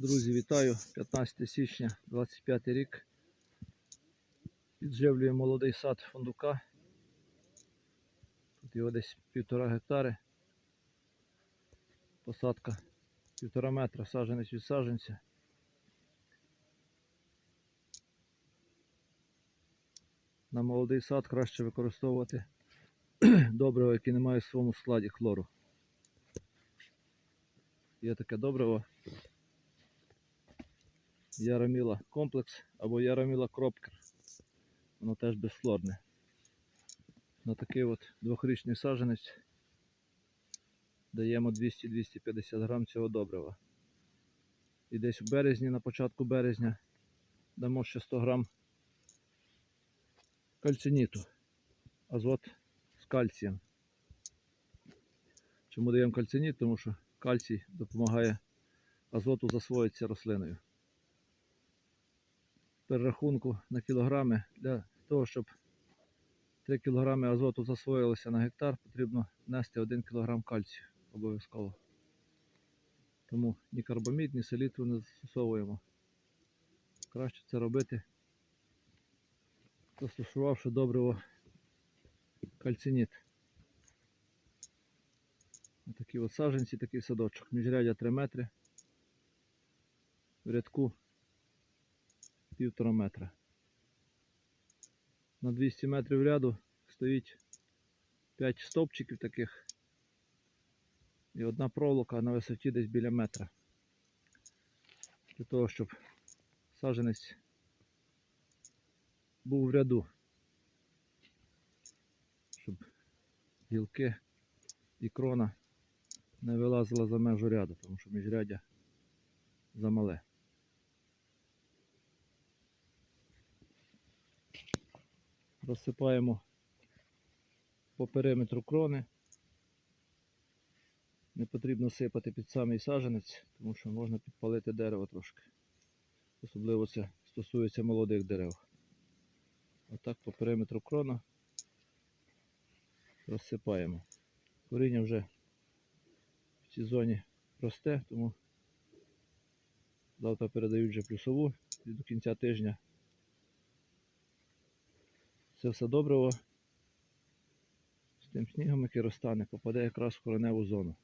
Друзі, вітаю! 15 січня 25 рік. Підживлюємо молодий сад фундука. Тут його десь півтора гектари. Посадка півтора метра, саджанець від саджанця. На молодий сад краще використовувати добриво, яке не має в своєму складі хлору. Є таке добриво. Яроміла комплекс або Яроміла Кропкер. Воно теж безфлорне. На такий от двохрічний саджанець даємо 200-250 грам цього добрива. І десь в березні, на початку березня, дамо ще 100 грам кальциніту. Азот з кальцієм. Чому даємо кальциніт? Тому що кальцій допомагає азоту засвоїтися рослиною. Перерахунку на кілограми для того, щоб 3 кг азоту засвоїлося на гектар, потрібно внести 1 кг кальцію обов'язково. Тому ні карбамід, ні селітру не застосовуємо. Краще це робити, застосувавши добриво кальциніт. Такі от саджанці, такий садочок. Міжрядя 3 метри. В рядку півтора метра. На 200 метрів ряду стоїть 5 стовпчиків таких і одна проволока на висоті десь біля метра. Для того, щоб саджанець був в ряду, щоб гілки і крона не вилазила за межу ряду, тому що міжрядя замале. Розсипаємо по периметру крони. Не потрібно сипати під самий саджанець, тому що можна підпалити дерево трошки. Особливо це стосується молодих дерев. Отак по периметру крона розсипаємо. Коріння вже в цій зоні росте, тому завтра передають вже плюсову і до кінця тижня це все добриво з тим снігом, який розтане, попаде якраз в кореневу зону.